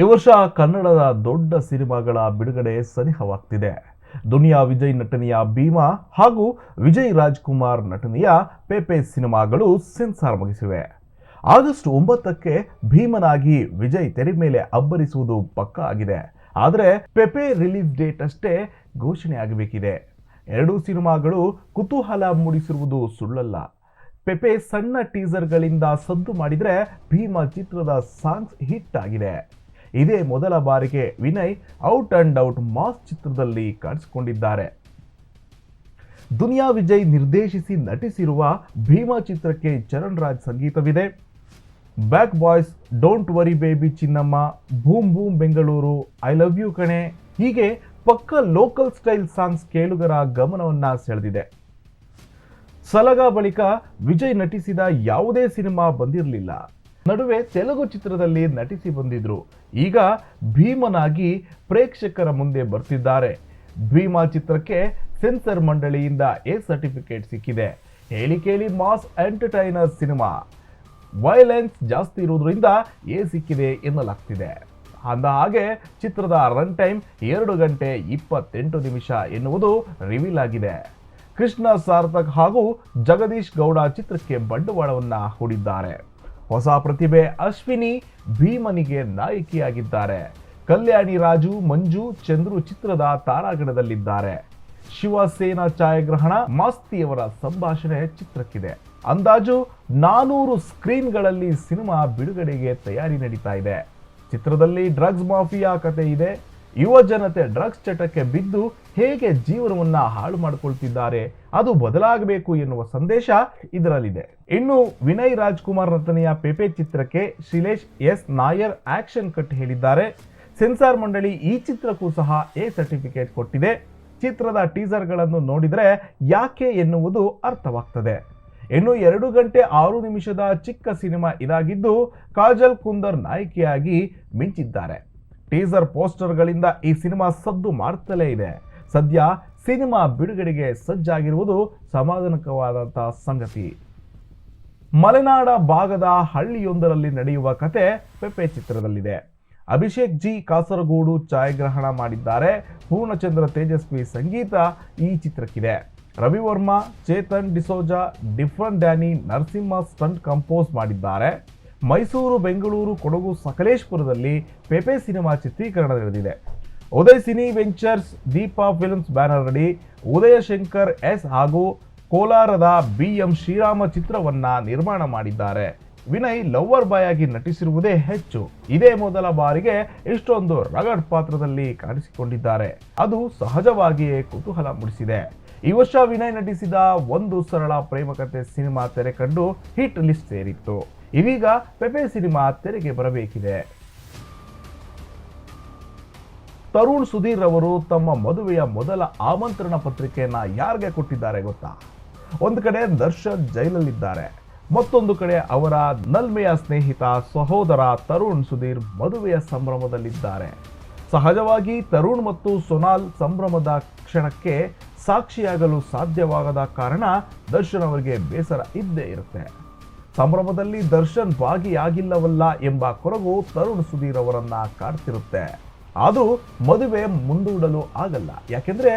ಈ ವರ್ಷ ಕನ್ನಡದ ದೊಡ್ಡ ಸಿನಿಮಾಗಳ ಬಿಡುಗಡೆ ಸನಿಹವಾಗ್ತಿದೆ. ದುನಿಯಾ ವಿಜಯ್ ನಟನೆಯ ಭೀಮಾ ಹಾಗೂ ವಿಜಯ್ ರಾಜ್ಕುಮಾರ್ ನಟನೆಯ ಪೇಪೆ ಸಿನಿಮಾಗಳು ಸೆನ್ಸಾರ್ ಮುಗಿಸಿವೆ. ಆಗಸ್ಟ್ ಒಂಬತ್ತಕ್ಕೆ ಭೀಮನಾಗಿ ವಿಜಯ್ ತೆರೆ ಮೇಲೆ ಅಬ್ಬರಿಸುವುದು ಪಕ್ಕಾ ಆಗಿದೆ. ಆದರೆ ಪೆಪೆ ರಿಲೀಸ್ ಡೇಟ್ ಅಷ್ಟೇ ಘೋಷಣೆ ಆಗಬೇಕಿದೆ. ಎರಡೂ ಸಿನಿಮಾಗಳು ಕುತೂಹಲ ಮೂಡಿಸಿರುವುದು ಸುಳ್ಳಲ್ಲ. ಪೆಪೆ ಸಣ್ಣ ಟೀಸರ್ಗಳಿಂದ ಸದ್ದು ಮಾಡಿದರೆ ಭೀಮಾ ಚಿತ್ರದ ಸಾಂಗ್ಸ್ ಹಿಟ್ ಆಗಿದೆ. ಇದೇ ಮೊದಲ ಬಾರಿಗೆ Vinay out and out mass ಚಿತ್ರದಲ್ಲಿ ಕಾಣಿಸಿಕೊಂಡಿದ್ದಾರೆ. ದುನಿಯಾ ವಿಜಯ್ ನಿರ್ದೇಶಿಸಿ ನಟಿಸಿರುವ ಭೀಮಾ ಚಿತ್ರಕ್ಕೆ Charan Raj ಸಂಗೀತವಿದೆ. Back boys don't worry baby Chinnamma boom boom Bengaluru, I love you ಕಣೆ ಹೀಗೆ ಪಕ್ಕ ಲೋಕಲ್ ಸ್ಟೈಲ್ ಸಾಂಗ್ಸ್ ಕೇಳುಗರ ಗಮನವನ್ನು ಸೆಳೆದಿದೆ. ಸಲಗ ಬಳಿಕ ವಿಜಯ್ ನಟಿಸಿದ ಯಾವುದೇ ಸಿನಿಮಾ ಬಂದಿರಲಿಲ್ಲ. ನಡುವೆ ತೆಲುಗು ಚಿತ್ರದಲ್ಲಿ ನಟಿಸಿ ಬಂದಿದ್ರು. ಈಗ ಭೀಮನಾಗಿ ಪ್ರೇಕ್ಷಕರ ಮುಂದೆ ಬರ್ತಿದ್ದಾರೆ. ಭೀಮಾ ಚಿತ್ರಕ್ಕೆ ಸೆನ್ಸರ್ ಮಂಡಳಿಯಿಂದ ಎ ಸರ್ಟಿಫಿಕೇಟ್ ಸಿಕ್ಕಿದೆ. ಹೇಳಿ ಕೇಳಿ ಮಾಸ್ ಎಂಟರ್ಟೈನರ್ ಸಿನಿಮಾ. ವೈಲೆನ್ಸ್ ಜಾಸ್ತಿ ಇರುವುದರಿಂದ ಎ ಸಿಕ್ಕಿದೆ ಎನ್ನಲಾಗ್ತಿದೆ. ಅಂದ ಹಾಗೆ ಚಿತ್ರದ ರನ್ ಟೈಮ್ ಎರಡು ಗಂಟೆ ಇಪ್ಪತ್ತೆಂಟು ನಿಮಿಷ ಎನ್ನುವುದು ರಿವೀಲ್ ಆಗಿದೆ. ಕೃಷ್ಣ ಸಾರ್ಥಕ್ ಹಾಗೂ ಜಗದೀಶ್ ಗೌಡ ಚಿತ್ರಕ್ಕೆ ಬಂಡವಾಳವನ್ನು ಹೂಡಿದ್ದಾರೆ. ಹೊಸ ಪ್ರತಿಭೆ ಅಶ್ವಿನಿ ಭೀಮನಿಗೆ ನಾಯಕಿಯಾಗಿದ್ದಾರೆ. ಕಲ್ಯಾಣಿ ರಾಜು, ಮಂಜು, ಚಂದ್ರು ಚಿತ್ರದ ತಾರಾಗಣದಲ್ಲಿದ್ದಾರೆ. ಶಿವಸೇನಾ ಛಾಯಾಗ್ರಹಣ ಮಾಸ್ತಿಯವರ ಸಂಭಾಷಣೆ ಚಿತ್ರಕ್ಕಿದೆ. ಅಂದಾಜು ನಾನೂರು ಸ್ಕ್ರೀನ್ಗಳಲ್ಲಿ ಸಿನಿಮಾ ಬಿಡುಗಡೆಗೆ ತಯಾರಿ ನಡೀತಾ ಇದೆ. ಚಿತ್ರದಲ್ಲಿ ಡ್ರಗ್ಸ್ ಮಾಫಿಯಾ ಕತೆ ಇದೆ. ಯುವ ಜನತೆ ಡ್ರಗ್ಸ್ ಚಟಕ್ಕೆ ಬಿದ್ದು ಹೇಗೆ ಜೀವನವನ್ನ ಹಾಳು ಮಾಡಿಕೊಳ್ತಿದ್ದಾರೆ, ಅದು ಬದಲಾಗಬೇಕು ಎನ್ನುವ ಸಂದೇಶ ಇದರಲ್ಲಿದೆ. ಇನ್ನು ವಿನಯ್ ರಾಜ್ಕುಮಾರ್ ನಟನೆಯ ಪೇಪೆ ಚಿತ್ರಕ್ಕೆ Shilesh S Nair action cut ಹೇಳಿದ್ದಾರೆ. ಸೆನ್ಸಾರ್ ಮಂಡಳಿ ಈ ಚಿತ್ರಕ್ಕೂ ಸಹ ಎ ಸರ್ಟಿಫಿಕೇಟ್ ಕೊಟ್ಟಿದೆ. ಚಿತ್ರದ ಟೀಸರ್ಗಳನ್ನು ನೋಡಿದರೆ ಯಾಕೆ ಎನ್ನುವುದು ಅರ್ಥವಾಗ್ತದೆ. ಇನ್ನು ಎರಡು ಗಂಟೆ ಆರು ನಿಮಿಷದ ಚಿಕ್ಕ ಸಿನಿಮಾ ಇದಾಗಿದ್ದು, ಕಾಜಲ್ ಕುಂದರ್ ನಾಯಕಿಯಾಗಿ ಮಿಂಚಿದ್ದಾರೆ. ಟೀಸರ್ ಪೋಸ್ಟರ್ಗಳಿಂದ ಈ ಸಿನಿಮಾ ಸದ್ದು ಮಾಡ್ತಲೇ ಇದೆ. ಸದ್ಯ ಸಿನಿಮಾ ಬಿಡುಗಡೆಗೆ ಸಜ್ಜಾಗಿರುವುದು ಸಮಾಧಾನಕವಾದಂತಹ ಸಂಗತಿ. ಮಲೆನಾಡ ಭಾಗದ ಹಳ್ಳಿಯೊಂದರಲ್ಲಿ ನಡೆಯುವ ಕತೆ ಪೆಪೆ ಚಿತ್ರದಲ್ಲಿದೆ. ಅಭಿಷೇಕ್ ಜಿ ಕಾಸರಗೋಡು ಛಾಯಾಗ್ರಹಣ ಮಾಡಿದ್ದಾರೆ. ಪೂರ್ಣಚಂದ್ರ ತೇಜಸ್ವಿ ಸಂಗೀತ ಈ ಚಿತ್ರಕ್ಕಿದೆ. Ravivarma, Chetan D'Souza Different Danny Narasimha stunt compose ಮಾಡಿದ್ದಾರೆ. ಮೈಸೂರು, ಬೆಂಗಳೂರು, ಕೊಡಗು, ಸಕಲೇಶ್ಪುರದಲ್ಲಿ ಪೆಪೆ ಸಿನಿಮಾ ಚಿತ್ರೀಕರಣ ನಡೆದಿದೆ. Uday Cine Ventures, Deepa Films banner ಅಡಿ ಉದಯ ಶಂಕರ್, ಎಸ್ ಹಾಗೂ ಕೋಲಾರದ ಬಿ ಎಂ ಶ್ರೀರಾಮ ಚಿತ್ರವನ್ನ ನಿರ್ಮಾಣ ಮಾಡಿದ್ದಾರೆ. ವಿನಯ್ ಲವ್ವರ್ ಬಾಯ್ ಆಗಿ ನಟಿಸಿರುವುದೇ ಹೆಚ್ಚು. ಇದೇ ಮೊದಲ ಬಾರಿಗೆ ಇಷ್ಟೊಂದು ರಗಡ್ ಪಾತ್ರದಲ್ಲಿ ಕಾಣಿಸಿಕೊಂಡಿದ್ದಾರೆ. ಅದು ಸಹಜವಾಗಿಯೇ ಕುತೂಹಲ ಮೂಡಿಸಿದೆ. ಈ ವರ್ಷ ವಿನಯ್ ನಟಿಸಿದ ಒಂದು ಸರಳ ಪ್ರೇಮಕತೆ ಸಿನಿಮಾ ತೆರೆ ಕಂಡು ಹಿಟ್ ಲಿಸ್ಟ್ ಸೇರಿತ್ತು. ಇದೀಗ ಪೆಪೆ ಸಿನಿಮಾ ತೆರೆಗೆ ಬರಬೇಕಿದೆ. ತರುಣ್ ಸುಧೀರ್ ಅವರು ತಮ್ಮ ಮದುವೆಯ ಮೊದಲ ಆಮಂತ್ರಣ ಪತ್ರಿಕೆಯನ್ನ ಯಾರಿಗೆ ಕೊಟ್ಟಿದ್ದಾರೆ ಗೊತ್ತಾ? ಒಂದು ಕಡೆ ದರ್ಶನ್ ಜೈಲಲ್ಲಿದ್ದಾರೆ. ಮತ್ತೊಂದು ಕಡೆ ಅವರ ನಲ್ಮೆಯ ಸ್ನೇಹಿತ ಸಹೋದರ ತರುಣ್ ಸುಧೀರ್ ಮದುವೆಯ ಸಂಭ್ರಮದಲ್ಲಿದ್ದಾರೆ. ಸಹಜವಾಗಿ ತರುಣ್ ಮತ್ತು ಸೊನಾಲ್ ಸಂಭ್ರಮದ ಕ್ಷಣಕ್ಕೆ ಸಾಕ್ಷಿಯಾಗಲು ಸಾಧ್ಯವಾಗದ ಕಾರಣ ದರ್ಶನ್ ಅವರಿಗೆ ಬೇಸರ ಇದ್ದೇ ಇರುತ್ತೆ. ಸಂಭ್ರಮದಲ್ಲಿ ದರ್ಶನ್ ಭಾಗಿಯಾಗಿಲ್ಲವಲ್ಲ ಎಂಬ ಕೊರಗು ತರುಣ್ ಸುಧೀರ್ ಅವರನ್ನ ಕಾಡ್ತಿರುತ್ತೆ. ಆದರೂ ಮದುವೆ ಮುಂದೂಡಲು ಆಗಲ್ಲ. ಯಾಕೆಂದ್ರೆ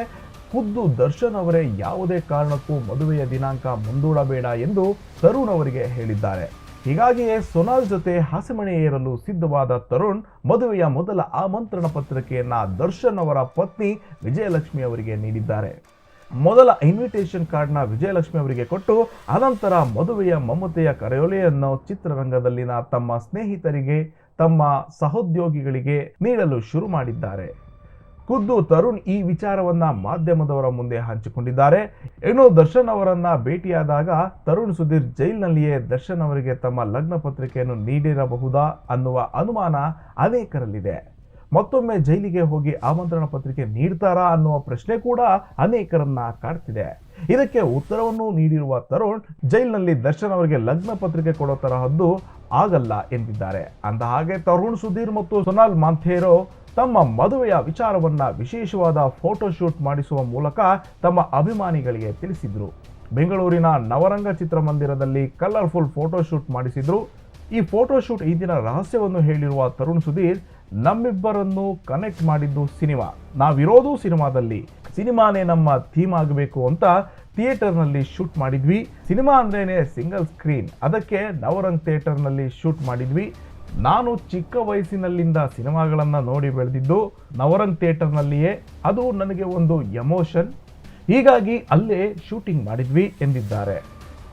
ಖುದ್ದು ದರ್ಶನ್ ಅವರೇ ಯಾವುದೇ ಕಾರಣಕ್ಕೂ ಮದುವೆಯ ದಿನಾಂಕ ಮುಂದೂಡಬೇಡ ಎಂದು ತರುಣ್ ಅವರಿಗೆ ಹೇಳಿದ್ದಾರೆ. ಹೀಗಾಗಿಯೇ ಸೊನಾಲ್ ಜೊತೆ ಹಸೆಮಣೆ ಏರಲು ಸಿದ್ಧವಾದ ತರುಣ್ ಮದುವೆಯ ಮೊದಲ ಆಮಂತ್ರಣ ಪತ್ರಿಕೆಯನ್ನ ದರ್ಶನ್ ಅವರ ಪತ್ನಿ ವಿಜಯಲಕ್ಷ್ಮಿ ಅವರಿಗೆ ನೀಡಿದ್ದಾರೆ. ಮೊದಲ ಇನ್ವಿಟೇಷನ್ ಕಾರ್ಡ್ನ ವಿಜಯಲಕ್ಷ್ಮಿ ಅವರಿಗೆ ಕೊಟ್ಟು, ಅನಂತರ ಮದುವೆಯ ಮಮತೆಯ ಕರೆಯೊಲೆಯನ್ನು ಚಿತ್ರರಂಗದಲ್ಲಿನ ತಮ್ಮ ಸ್ನೇಹಿತರಿಗೆ, ತಮ್ಮ ಸಹೋದ್ಯೋಗಿಗಳಿಗೆ ನೀಡಲು ಶುರು ಮಾಡಿದ್ದಾರೆ. ಖುದ್ದು ತರುಣ್ ಈ ವಿಚಾರವನ್ನ ಮಾಧ್ಯಮದವರ ಮುಂದೆ ಹಂಚಿಕೊಂಡಿದ್ದಾರೆ. ಇನ್ನು ದರ್ಶನ್ ಅವರನ್ನ ಭೇಟಿಯಾದಾಗ, ತರುಣ್ ಸುಧೀರ್ ಜೈಲ್ನಲ್ಲಿಯೇ ದರ್ಶನ್ ಅವರಿಗೆ ತಮ್ಮ ಲಗ್ನ ಪತ್ರಿಕೆಯನ್ನು ನೀಡಿರಬಹುದಾ ಅನ್ನುವ ಅನುಮಾನ ಅನೇಕರಲ್ಲಿದೆ. ಮತ್ತೊಮ್ಮೆ ಜೈಲಿಗೆ ಹೋಗಿ ಆಮಂತ್ರಣ ಪತ್ರಿಕೆ ನೀಡ್ತಾರಾ ಅನ್ನುವ ಪ್ರಶ್ನೆ ಕೂಡ ಅನೇಕರನ್ನ ಕಾಡ್ತಿದೆ. ಇದಕ್ಕೆ ಉತ್ತರವನ್ನು ನೀಡಿರುವ ತರುಣ್, ಜೈಲಿನಲ್ಲಿ ದರ್ಶನ್ ಅವರಿಗೆ ಲಗ್ನ ಪತ್ರಿಕೆ ಕೊಡೋ ತರಹದ್ದು ಆಗಲ್ಲ ಎಂದಿದ್ದಾರೆ. ಅಂದ ಹಾಗೆ ತರುಣ್ ಸುಧೀರ್ ಮತ್ತು ಸೊನಾಲ್ ಮಾಂಥೇರೋ ತಮ್ಮ ಮದುವೆಯ ವಿಚಾರವನ್ನ ವಿಶೇಷವಾದ ಫೋಟೋಶೂಟ್ ಮಾಡಿಸುವ ಮೂಲಕ ತಮ್ಮ ಅಭಿಮಾನಿಗಳಿಗೆ ತಿಳಿಸಿದ್ರು. ಬೆಂಗಳೂರಿನ ನವರಂಗ ಚಿತ್ರಮಂದಿರದಲ್ಲಿ ಕಲರ್ಫುಲ್ ಫೋಟೋಶೂಟ್ ಮಾಡಿಸಿದ್ರು. ಈ ಫೋಟೋಶೂಟ್ ಈ ದಿನ ರಹಸ್ಯವನ್ನು ಹೇಳಿರುವ ತರುಣ್ ಸುಧೀರ್ ನಮ್ಮಿಬ್ಬರನ್ನು ಕನೆಕ್ಟ್ ಮಾಡಿದ್ದು ಸಿನಿಮಾ. ನಾವಿರೋದು ಸಿನಿಮಾದಲ್ಲಿ. ಸಿನಿಮಾನೇ ನಮ್ಮ ಥೀಮ್ ಆಗಬೇಕು ಅಂತ ಥಿಯೇಟರ್ನಲ್ಲಿ ಶೂಟ್ ಮಾಡಿದ್ವಿ. ಸಿನಿಮಾ ಅಂದ್ರೇನೆ ಸಿಂಗಲ್ ಸ್ಕ್ರೀನ್ ಅದಕ್ಕೆ ನವರಂಗ್ ಥಿಯೇಟರ್ನಲ್ಲಿ ಶೂಟ್ ಮಾಡಿದ್ವಿ. ನಾನು ಚಿಕ್ಕ ವಯಸ್ಸಿನಲ್ಲಿಂದ ಸಿನಿಮಾಗಳನ್ನು ನೋಡಿ ಬೆಳೆದಿದ್ದು ನವರಂಗ್ ಥಿಯೇಟರ್ನಲ್ಲಿಯೇ ಅದು ನನಗೆ ಒಂದು ಎಮೋಷನ್ ಹೀಗಾಗಿ ಅಲ್ಲೇ ಶೂಟಿಂಗ್ ಮಾಡಿದ್ವಿ ಎಂದಿದ್ದಾರೆ.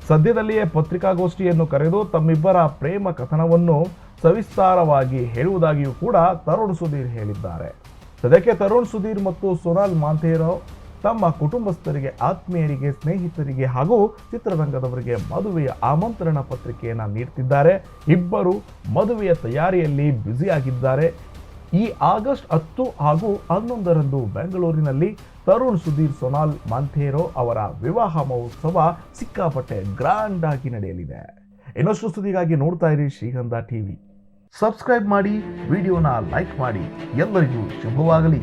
ಸದ್ಯದಲ್ಲಿಯೇ ಪತ್ರಿಕಾಗೋಷ್ಠಿಯನ್ನು ಕರೆದು ತಮ್ಮಿಬ್ಬರ ಪ್ರೇಮ ಕಥನವನ್ನು ಸವಿಸ್ತಾರವಾಗಿ ಹೇಳುವುದಾಗಿಯೂ ಕೂಡ ತರುಣ್ ಸುಧೀರ್ ಹೇಳಿದ್ದಾರೆ. ಸದ್ಯಕ್ಕೆ ತರುಣ್ ಸುಧೀರ್ ಮತ್ತು ಸೊನಾಲ್ ಮಾಂತೇರೋ ತಮ್ಮ ಕುಟುಂಬಸ್ಥರಿಗೆ, ಆತ್ಮೀಯರಿಗೆ, ಸ್ನೇಹಿತರಿಗೆ ಹಾಗೂ ಚಿತ್ರರಂಗದವರಿಗೆ ಮದುವೆಯ ಆಮಂತ್ರಣ ಪತ್ರಿಕೆಯನ್ನು ನೀಡ್ತಿದ್ದಾರೆ. ಇಬ್ಬರು ಮದುವೆಯ ತಯಾರಿಯಲ್ಲಿ ಬ್ಯುಸಿಯಾಗಿದ್ದಾರೆ. ಈ ಆಗಸ್ಟ್ ಹತ್ತು ಹಾಗೂ ಹನ್ನೊಂದರಂದು ಬೆಂಗಳೂರಿನಲ್ಲಿ ತರುಣ್ ಸುಧೀರ್, ಸೊನಾಲ್ ಮಾಂಥೇರೋ ಅವರ ವಿವಾಹ ಮಹೋತ್ಸವ ಸಿಕ್ಕಾಪಟ್ಟೆ ಗ್ರ್ಯಾಂಡ್ ಆಗಿ ನಡೆಯಲಿದೆ. ಇನ್ನಷ್ಟು ಸುದ್ದಿಗಾಗಿ ನೋಡ್ತಾ ಇರಿ ಶ್ರೀಗಂಧ ಟಿವಿ. ಸಬ್ಸ್ಕ್ರೈಬ್ ಮಾಡಿ ವಿಡಿಯೋನ ಲೈಕ್ ಮಾಡಿ. ಎಲ್ಲರಿಗೂ ಶುಭವಾಗಲಿ.